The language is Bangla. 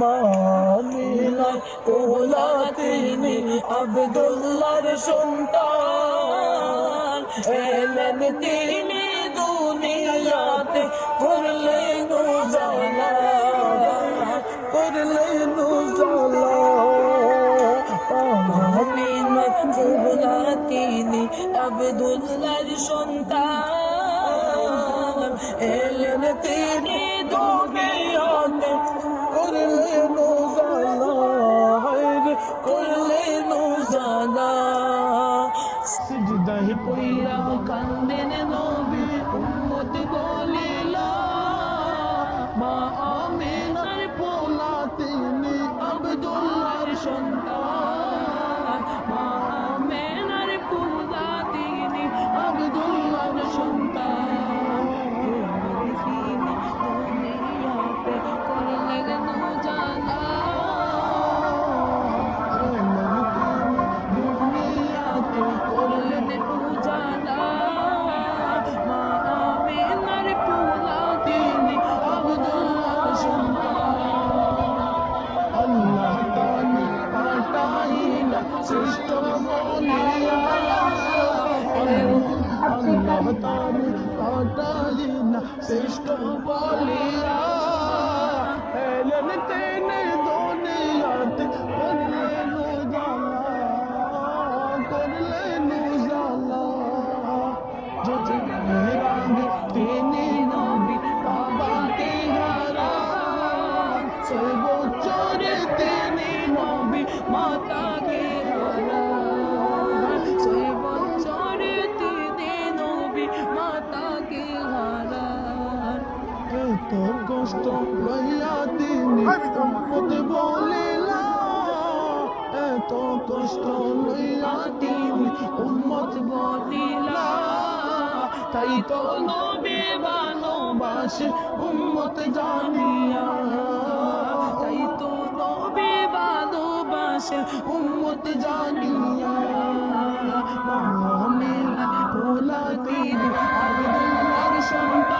মামিনার কোলা তিনি আবদুল্লার সন্তান। এলেন তিনি দুনিয়াতে করলেন উজালা করলেন উজালা মামিনার কোলা তিনি আবদুল্লার সন্তান। এলেন তিনি দুনিয়াতে সিজদাহি পইরা কান্দেন নবী উম্মত বলিল মা আমিনার পোলা তিনি আব্দুল্লাহর সন্তান। তানি পাঠাইলা শ্রেষ্ঠ বলিয়া এলেন তেনে দুনিয়াতে করলেন উজালা করলেন উজালা। যদি মেহরাবে তিনি নবী, বাবাকে হারা। বছরে তিনি নবী মাতাকে এত কষ্ট লইয়া তিনি পথে বলিলা এত কষ্ট লইয়া তিনি উন্মত বলিলা তাই তো নবী ভালোবাসে উন্মত জানিয়া তাই তো নবী ভালোবাসে উন্মত জানিয়া মামিলা ভোলা তিনি আবেদন আর সন্তান